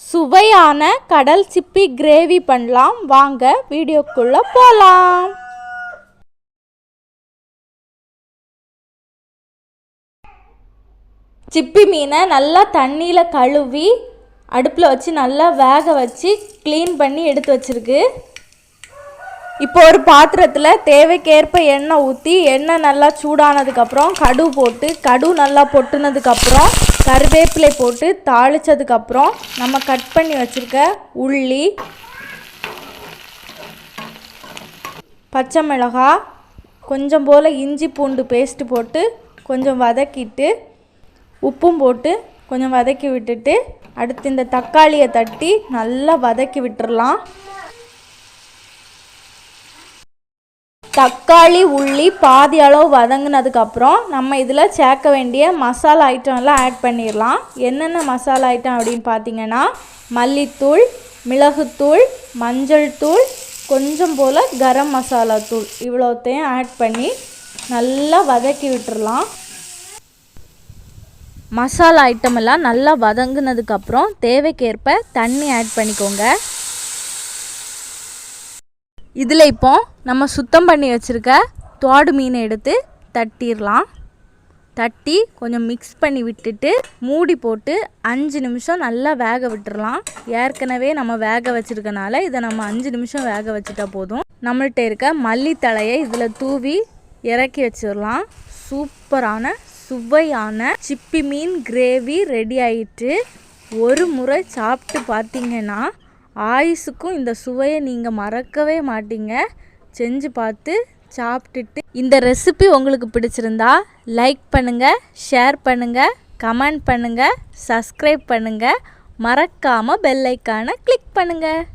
சுவையான கடல் சிப்பி கிரேவி பண்ணலாம். வாங்க வீடியோக்குள்ளே போகலாம் சிப்பி மீனை நல்லா தண்ணியில் கழுவி அடுப்பில் வச்சு நல்லா வேக வச்சு க்ளீன் பண்ணி எடுத்து வச்சிருக்கு. இப்போ ஒரு பாத்திரத்தில் தேவைக்கேற்ப எண்ணெய் ஊற்றி எண்ணெய் நல்லா சூடானதுக்கப்புறம் கடு போட்டு கடு நல்லா பொட்டுனதுக்கப்புறம் கருவேப்பிலை போட்டு தாளித்ததுக்கப்புறம் நம்ம கட் பண்ணி வச்சுருக்க உள்ளி பச்சை மிளகாய் கொஞ்சம் போல் இஞ்சி பூண்டு பேஸ்ட்டு போட்டு கொஞ்சம் வதக்கிட்டு உப்பும் போட்டு கொஞ்சம் வதக்கி விட்டுட்டு அடுத்து இந்த தக்காளியை தட்டி நல்லா வதக்கி விட்டுறலாம். தக்காளி உள்ளி பாதி அளவு வதங்கினதுக்கப்புறம் நம்ம இதில் சேர்க்க வேண்டிய மசாலா ஐட்டம்லாம் ஆட் பண்ணிடலாம் என்னென்ன மசாலா ஐட்டம் அப்படின்னு பார்த்தீங்கன்னா மல்லித்தூள் மிளகுத்தூள் மஞ்சள் தூள் கொஞ்சம் போல் கரம் மசாலா தூள் இவ்வளோத்தையும் ஆட் பண்ணி நல்லா வதக்கி விட்டுறலாம் மசாலா ஐட்டம் எல்லாம் நல்லா வதங்கினதுக்கப்புறம் தேவைக்கேற்ப தண்ணி ஆட் பண்ணிக்கோங்க. இதில் இப்போ நம்ம சுத்தம் பண்ணி வச்சுருக்க தோடு மீனை எடுத்து தட்டிடலாம். தட்டி கொஞ்சம் மிக்ஸ் பண்ணி விட்டுட்டு மூடி போட்டு அஞ்சு நிமிஷம் நல்லா வேக விட்டுறலாம். ஏற்கனவே நம்ம வேக வச்சுருக்கனால இதை நம்ம அஞ்சு நிமிஷம் வேக வச்சுட்டா போதும். நம்மள்கிட்ட இருக்க மல்லித்தலையை இதில் தூவி இறக்கி வச்சிடலாம். சூப்பரான சுவையான சிப்பி மீன் கிரேவி ரெடி ஆயிட்டு ஒரு முறை சாப்பிட்டு பார்த்தீங்கன்னா ஆயுஸுக்கும் இந்த சுவையை நீங்கள் மறக்கவே மாட்டீங்க. செஞ்சு பார்த்து சாப்பிட்டுட்டு. இந்த ரெசிபி உங்களுக்கு பிடிச்சிருந்தா லைக் பண்ணுங்கள் ஷேர் பண்ணுங்கள் கமெண்ட் பண்ணுங்கள் சப்ஸ்கிரைப் பண்ணுங்கள் மறக்காமல் பெல்லைக்கான கிளிக் பண்ணுங்கள்